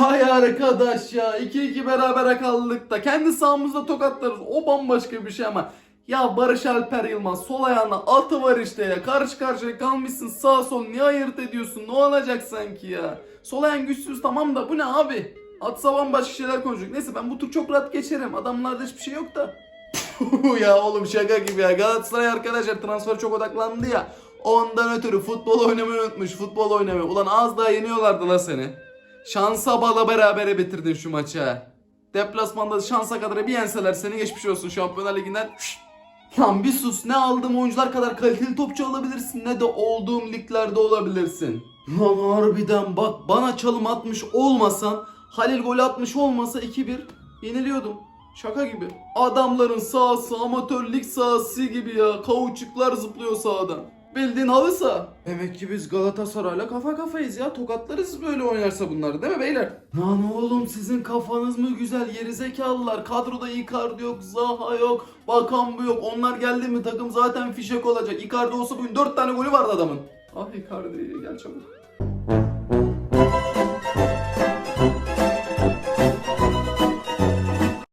Hay arkadaş ya. 2-2 berabere kaldık da. Kendi sahamızda tokatlarız. O bambaşka bir şey ama. Ya Barış Alper Yılmaz sol ayağına atı var işte ya. Karşı karşıya kalmışsın sağ sol niye ayırt ediyorsun? Ne olacak sanki ya? Sol ayağın güçsüz tamam da bu ne abi? Atsa bambaşka şeyler konuşacak. Neyse ben bu tur çok rahat geçerim. Adamlarda hiçbir şey yok da. Ya oğlum şaka gibi ya. Galatasaray arkadaşlar transfer çok odaklandı ya. Ondan ötürü futbol oynamayı unutmuş futbol oynamayı. Ulan az daha yeniyorlardı la seni Şansa bala berabere bitirdin şu maçı. Deplasmanda şansa kadar bir yenseler seni geçmiş olsun Şampiyonlar Ligi'nden. Lan bir sus ne aldığım oyuncular kadar kaliteli topçu olabilirsin ne de olduğum liglerde olabilirsin. Lan harbiden bak bana çalım atmış olmasan Halil gol atmış olmasa 2-1 yeniliyordum. Şaka gibi. Adamların sahası amatör lig sahası gibi ya. Kauçuklar zıplıyor sahadan. Bildiğin halı saha. Demek ki biz Galatasaray'la kafa kafayız ya. Tokatlarız böyle oynarsa bunları değil mi beyler? Lan oğlum sizin kafanız mı güzel gerizekalılar. Kadroda Icardi yok, Zaha yok, Bakan bu yok. Onlar geldi mi takım zaten fişek olacak. Icardi olsa bugün 4 tane golü vardı adamın. Ah Icardi gel çabuk.